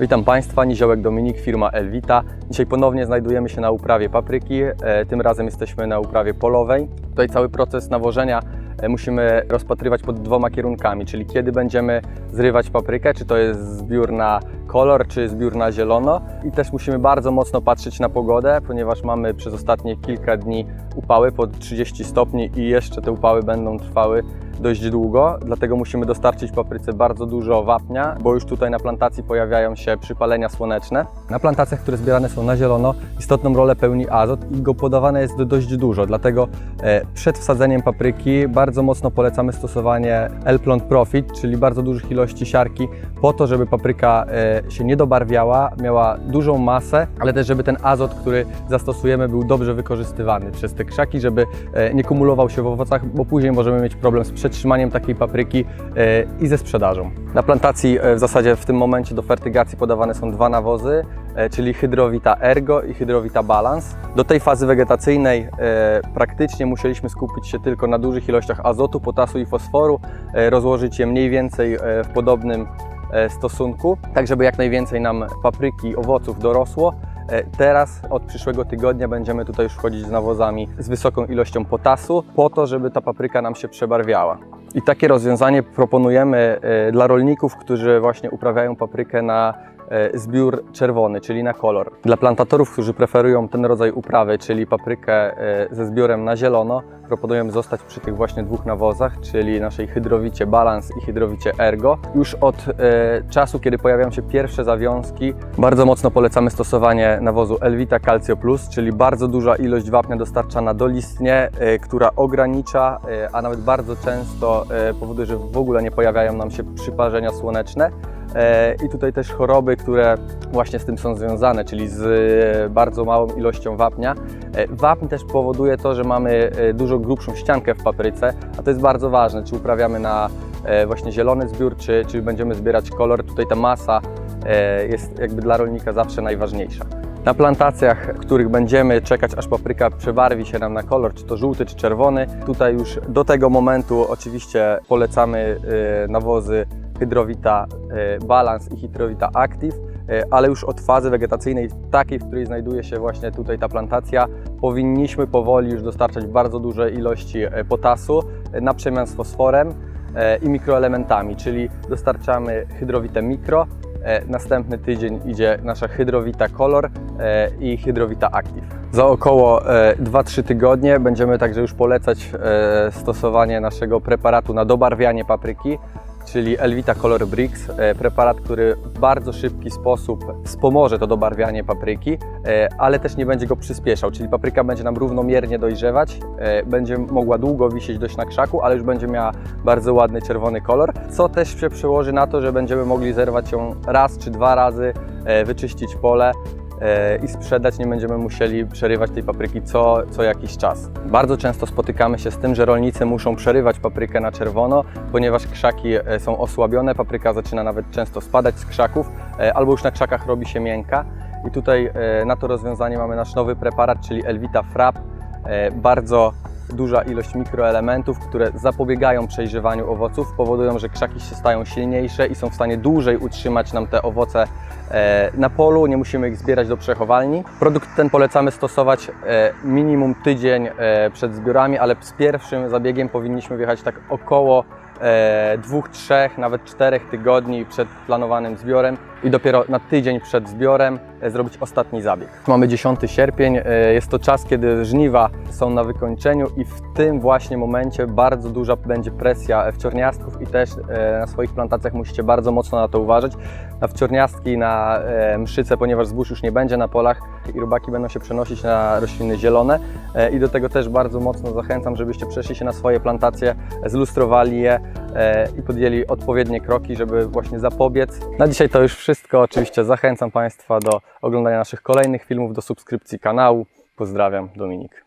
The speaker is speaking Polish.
Witam Państwa, Niziołek Dominik, firma Elvita. Dzisiaj ponownie znajdujemy się na uprawie papryki, e, tym razem jesteśmy na uprawie polowej. Tutaj cały proces nawożenia e, musimy rozpatrywać pod dwoma kierunkami, czyli kiedy będziemy zrywać paprykę, czy to jest zbiór na kolor, czy zbiór na zielono. I też musimy bardzo mocno patrzeć na pogodę, ponieważ mamy przez ostatnie kilka dni upały pod 30 stopni i jeszcze te upały będą trwały dość długo, dlatego musimy dostarczyć papryce bardzo dużo wapnia, bo już tutaj na plantacji pojawiają się przypalenia słoneczne. Na plantacjach, które zbierane są na zielono, istotną rolę pełni azot i go podawane jest dość dużo, dlatego e, przed wsadzeniem papryki bardzo mocno polecamy stosowanie L-Plont Profit, czyli bardzo dużych ilości siarki, po to, żeby papryka e, się nie dobarwiała, miała dużą masę, ale też żeby ten azot, który zastosujemy, był dobrze wykorzystywany przez te krzaki, żeby e, nie kumulował się w owocach, bo później możemy mieć problem z przetrzymaniem takiej papryki e, i ze sprzedażą. Na plantacji e, w zasadzie w tym momencie do fertygacji podawane są dwa nawozy, czyli hydrowita Ergo i hydrowita Balance. Do tej fazy wegetacyjnej praktycznie musieliśmy skupić się tylko na dużych ilościach azotu, potasu i fosforu, rozłożyć je mniej więcej w podobnym stosunku, tak żeby jak najwięcej nam papryki owoców dorosło. E, Teraz od przyszłego tygodnia będziemy tutaj już wchodzić z nawozami z wysoką ilością potasu, po to, żeby ta papryka nam się przebarwiała. I takie rozwiązanie proponujemy e, dla rolników, którzy właśnie uprawiają paprykę na e, zbiór czerwony, czyli na kolor. Dla plantatorów, którzy preferują ten rodzaj uprawy, czyli paprykę e, ze zbiorem na zielono, proponujemy zostać przy tych właśnie dwóch nawozach, czyli naszej hydrowicie Balance i hydrowicie Ergo. Już od e, czasu, kiedy pojawiają się pierwsze zawiązki, bardzo mocno polecamy stosowanie nawozu Elvita Calcio Plus, czyli bardzo duża ilość wapnia dostarczana dolistnie, e, która ogranicza, e, a nawet bardzo często e, powoduje, że w ogóle nie pojawiają nam się przyparzenia słoneczne. E, I tutaj też choroby, które właśnie z tym są związane, czyli z e, bardzo małą ilością wapnia. E, Wapń też powoduje to, że mamy dużo grubszą ściankę w papryce, a to jest bardzo ważne, czy uprawiamy na właśnie zielony zbiór, czy, czy będziemy zbierać kolor. Tutaj ta masa jest jakby dla rolnika zawsze najważniejsza. Na plantacjach, których będziemy czekać, aż papryka przebarwi się nam na kolor, czy to żółty, czy czerwony, tutaj już do tego momentu oczywiście polecamy nawozy Hydrowita e, Balance i Hydrowita Active, e, ale już od fazy wegetacyjnej, takiej, w której znajduje się właśnie tutaj ta plantacja, powinniśmy powoli już dostarczać bardzo duże ilości e, potasu na przemian z fosforem i mikroelementami, czyli dostarczamy hydrowitę mikro, Następny tydzień idzie nasza hydrowita Color i hydrowita Active. Za około e, 2-3 tygodnie będziemy także już polecać stosowanie naszego preparatu na dobarwianie papryki, czyli Elvita Color Bricks, e, preparat, który w bardzo szybki sposób wspomoże to dobarwianie papryki, e, ale też nie będzie go przyspieszał, czyli papryka będzie nam równomiernie dojrzewać, e, będzie mogła długo wisieć dość na krzaku, ale już będzie miała bardzo ładny czerwony kolor, co też się przełoży na to, że będziemy mogli zerwać ją raz czy dwa razy, wyczyścić pole i sprzedać, nie będziemy musieli przerywać tej papryki co, co jakiś czas. Bardzo często spotykamy się z tym, że rolnicy muszą przerywać paprykę na czerwono, ponieważ krzaki e, są osłabione, papryka zaczyna nawet często spadać z krzaków, e, albo już na krzakach robi się miękka. I tutaj e, na to rozwiązanie mamy nasz nowy preparat, czyli Elvita Frap. E, Bardzo duża ilość mikroelementów, które zapobiegają przejrzewaniu owoców, powodują, że krzaki się stają silniejsze i są w stanie dłużej utrzymać nam te owoce e, na polu, nie musimy ich zbierać do przechowalni. Produkt ten polecamy stosować e, minimum tydzień e, przed zbiorami, ale z pierwszym zabiegiem powinniśmy wjechać tak około dwóch, trzech, nawet czterech tygodni przed planowanym zbiorem i dopiero na tydzień przed zbiorem e, zrobić ostatni zabieg. Mamy 10 sierpień, e, jest to czas, kiedy żniwa są na wykończeniu i w tym właśnie momencie bardzo duża będzie presja wciorniastków i też e, na swoich plantacjach musicie bardzo mocno na to uważać. Na wciorniastki, na mszyce, ponieważ zbóż już nie będzie na polach i robaki będą się przenosić na rośliny zielone i do tego też bardzo mocno zachęcam, żebyście przeszli się na swoje plantacje, zlustrowali je i podjęli odpowiednie kroki, żeby właśnie zapobiec. Na dzisiaj to już wszystko. Oczywiście zachęcam Państwa do oglądania naszych kolejnych filmów, do subskrypcji kanału. Pozdrawiam, Dominik.